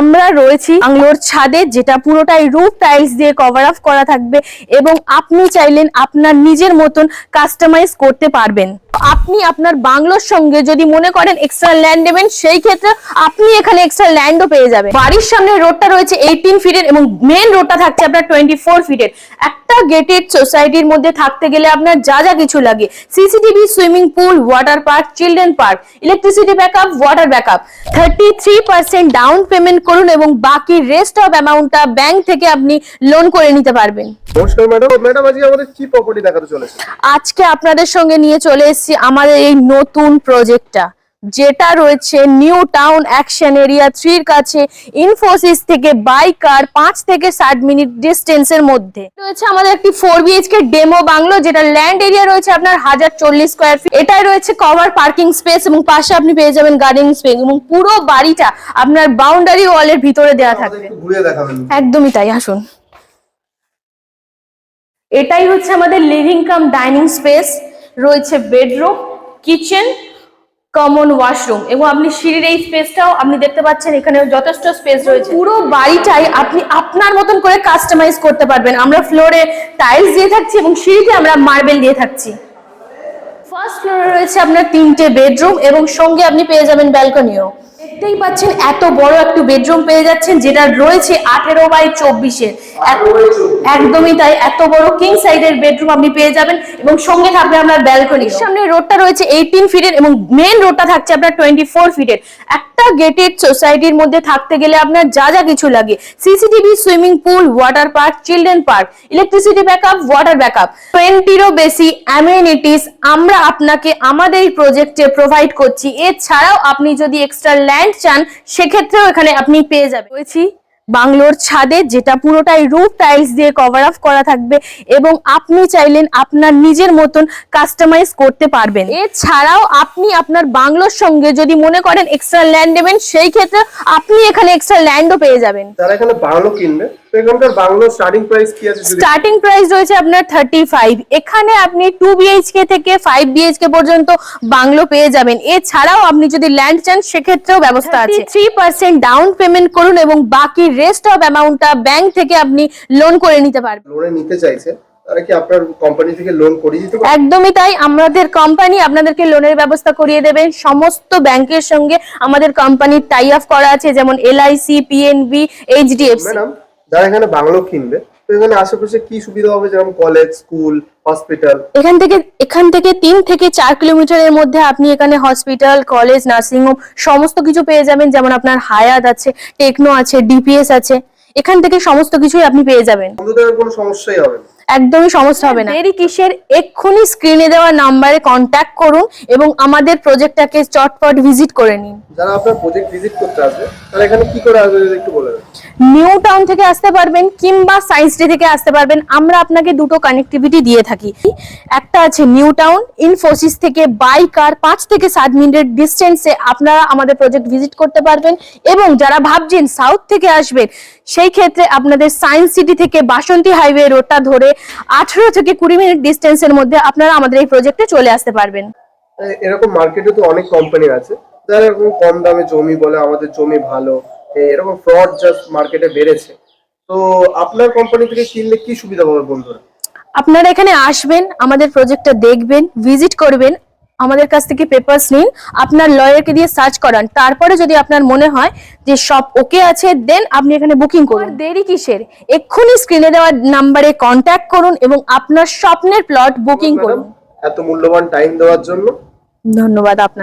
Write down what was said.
আমরা রয়েছি বাংলোর ছাদে, যেটা পুরোটাই রুফ টাইলস দিয়ে কভার আপ করা থাকবে এবং আপনি চাইলেন আপনার নিজের মতন কাস্টমাইজ করতে পারবেন। আপনি আপনার বাংলোর সঙ্গে যদি মনে করেন এক্সট্রা ল্যান্ড নেবেন সেই ক্ষেত্রে আপনি এখানে এক্সট্রা ল্যান্ডও পেয়ে যাবেন। বাড়ির সামনে রোডটা রয়েছে এইটিন ফিটের এবং মেন রোডটা থাকছে আপনার টোয়েন্টি ফোর ফিটের একটা গেটেড সোসাইটির মধ্যে থাকতে গেলে আপনার যা যা কিছু লাগে CCTV swimming pool water park children park electricity backup water backup thirty three percent down payment করুন এবং বাকি রেস্ট অফ অ্যামাউন্টটা ব্যাংক থেকে আপনি লোন করে নিতে পারবেন। নমস্কার ম্যাডাম। ম্যাডাম আজকে আমাদের কি প্রপার্টি দেখাতে চলেছে আজকে আপনাদের সঙ্গে নিয়ে চলে এসেছি আমাদের এই নতুন প্রজেক্টটা যেটা রয়েছে নিউ টাউন অ্যাকশন এরিয়া থ্রির কাছে ইনফোসিস থেকে বাই কার পাঁচ থেকে ষাট মিনিট ডিস্টেন্সের মধ্যে। রয়েছে আমাদের একটি ফোর বিএইচকে ডেমো বাংলো যেটা ল্যান্ড এরিয়া রয়েছে আপনার হাজার চল্লিশ স্কোয়ার ফিট এটাই রয়েছে কভার পার্কিং স্পেস এবং পাশে আপনি পেয়ে যাবেন গার্ডেন স্পেস এবং পুরো বাড়িটা আপনার বাউন্ডারি ওয়ালের ভিতরে দেওয়া থাকবে। একদমই তাই আসুন। এটাই হচ্ছে আমাদের লিভিং কাম ডাইনিং স্পেস রয়েছে বেডরুম কিচেন কমন ওয়াশরুম এবং আপনি সিঁড়ির এই স্পেসটাও আপনি দেখতে পাচ্ছেন এখানে যথেষ্ট স্পেস রয়েছে। পুরো বাড়িটাই আপনি আপনার মতন করে কাস্টমাইজ করতে পারবেন। আমরা ফ্লোরে টাইলস দিয়ে থাকছি এবং সিঁড়িতে আমরা মার্বেল দিয়ে থাকছি। ফার্স্ট ফ্লোরে রয়েছে আপনার তিনটে বেডরুম এবং সঙ্গে আপনি পেয়ে যাবেন ব্যালকনিও দেখতেই পাচ্ছেন এত বড় একটু বেডরুম পেয়ে যাচ্ছেন যেটা রয়েছে আঠেরো বাই চব্বিশের। একদমই তাই এত বড় কিং সাইডের বেডরুম আপনি পেয়ে যাবেন এবং সঙ্গে থাকবে আপনার ব্যালকনি সামনে রোডটা রয়েছে এইটিন ফিটের এবং মেন রোডটা থাকছে আপনার টোয়েন্টি ফোর ফিটের একটা গেটেড সোসাইটির মধ্যে থাকতে গেলে আপনার যা যা কিছু লাগে। CCTV swimming pool water park children park electricity backup water backup টোয়েন্টিরও বেশি অ্যামিউনিটিস আমরা আপনাকে আমাদের এই প্রজেক্টে প্রোভাইড করছি। এছাড়াও আপনি যদি এক্সট্রা ল্যান্ড চান, সেক্ষেত্রেও এখানে আপনি পেয়ে যাবেন। রয়েছি বাংলোর ছাদে, যেটা পুরোটাই রুফ টাইলস দিয়ে কভার আপ করা থাকবে এবং আপনি চাইলেন আপনার নিজের মতন কাস্টমাইজ করতে পারবেন। এছাড়াও আপনি আপনার বাংলোর সঙ্গে যদি মনে করেন এক্সট্রা ল্যান্ড নেবেন, সেই ক্ষেত্রে আপনি এখানে এক্সট্রা ল্যান্ডও পেয়ে যাবেন। তারা এখানে বাংলো কিনবে? তো এখানকার বাংলো স্টার্টিং প্রাইস কি আছে স্টার্টিং প্রাইস রয়েছে আপনার থার্টি ফাইভ এখানে আপনি টু বিএইচকে থেকে ফাইভ বিএইচকে পর্যন্ত বাংলো পেয়ে যাবেন। এছাড়াও আপনি যদি ল্যান্ড চান সেক্ষেত্রেও ব্যবস্থা আছে। থ্রি পার্সেন্ট ডাউন পেমেন্ট করুন এবং বাকি রেস্ট অফ অ্যামাউন্টটা ব্যাংক থেকে আপনি লোন করে নিতে পারবেন। লোনে নিতে চাইছে তারা কি আপনার কোম্পানি থেকে লোন করিয়ে দিতে পারে একদমই তাই। আমাদের কোম্পানি আপনাদেরকে লোনের ব্যবস্থা করিয়ে দেবে সমস্ত ব্যাংকের সঙ্গে আমাদের কোম্পানির টাই অফ করা আছে যেমন এলআইসি পিএনবি এইচডিএফসি ম্যাডাম যারা এখানে বাংলো কিনবে তো এখানে আশেপাশে কি সুবিধা হবে? যেমন কলেজ স্কুল হসপিটাল এখান থেকে এখান থেকে তিন থেকে চার কিলোমিটারের মধ্যে আপনি এখানে হসপিটাল কলেজ নার্সিং হোম সমস্ত কিছু পেয়ে যাবেন। যেমন আপনার হায়াত আছে টেকনো আছে ডিপিএস আছে। এখান থেকে সমস্ত কিছুই আপনি পেয়ে যাবেন। বন্ধুদের কোনো সমস্যাই হবে না। একদমই সমস্যা হবে না। দেরি কিসের? এক্ষুনি স্ক্রিনে দেওয়া নাম্বারে কন্ট্যাক্ট করুন এবং আমাদের প্রজেক্টটাকে চটপট ভিজিট করে নিন। যারা আপনার প্রজেক্ট ভিজিট করতে আসবে তারা এখানে কি করে আসবে একটু বলে নিউ টাউন থেকে আসতে পারবেন কিংবা সায়েন্স ডে থেকে আসতে পারবেন। আমরা আপনাকে দুটো কানেক্টিভিটি দিয়ে থাকি। একটা আছে নিউ টাউন ইনফোসিস থেকে বাই কার পাঁচ থেকে সাত মিনিটের ডিস্টেন্সে আপনারা আমাদের প্রজেক্ট ভিজিট করতে পারবেন এবং যারা ভাবছেন সাউথ থেকে আসবেন সেই ক্ষেত্রে আপনাদের সায়েন্স সিটি থেকে বাসন্তী হাইওয়ে রোডটা ধরে আঠেরো থেকে কুড়ি মিনিট ডিস্টেন্সের মধ্যে আপনারা আমাদের এই প্রজেক্টে চলে আসতে পারবেন। এরকম মার্কেটে তো অনেক কোম্পানি আছে। যারা এরকম কম দামে জমি বলে আমাদের জমি ভালো। এরকম ফ্রড জাস্ট মার্কেটে বেড়েছে। তো আপনার কোম্পানি থেকে কিনলে কি সুবিধা পাবে বন্ধুরা? আপনারা এখানে আসবেন আমাদের প্রজেক্টটা দেখবেন ভিজিট করবেন। আমাদের কাছ থেকে পেপারস নিন আপনার লয়ারকে দিয়ে সার্চ করান। তারপরে যদি আপনার মনে হয় যে সব ওকে আছে দেন আপনি এখানে বুকিং করুন। দেরি কিসের? এক্ষুনি স্ক্রিনে দেওয়া নাম্বারে কন্ট্যাক্ট করুন এবং আপনার স্বপ্নের প্লট বুকিং করুন। এত মূল্যবান টাইম দেওয়ার জন্য। ধন্যবাদ আপনাকে।